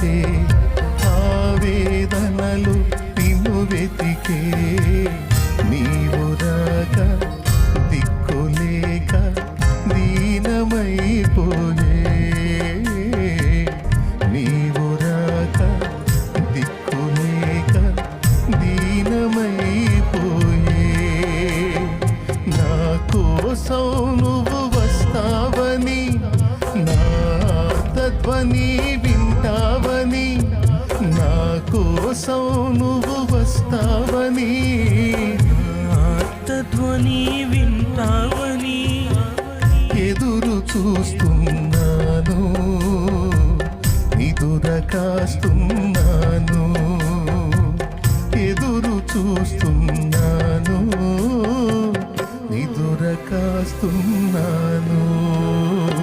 బ్రతికే ఆవేదనలు నిన్ను వెతికే. నీవు రాక దిక్కులేక దీనమైపోయే. నీవు రాక దిక్కులేక దీనమైపోయే. నా కోసం నువ్వు వస్తావని నా తత్వని కోసం నువ్వు వస్తావని. ఆత్మధ్వని వింటావని. ఎదురు చూస్తున్నాను. ఎదుర కాస్తున్నాను. ఎదురు చూస్తున్నాను. ఎదుర కాస్తున్నాను.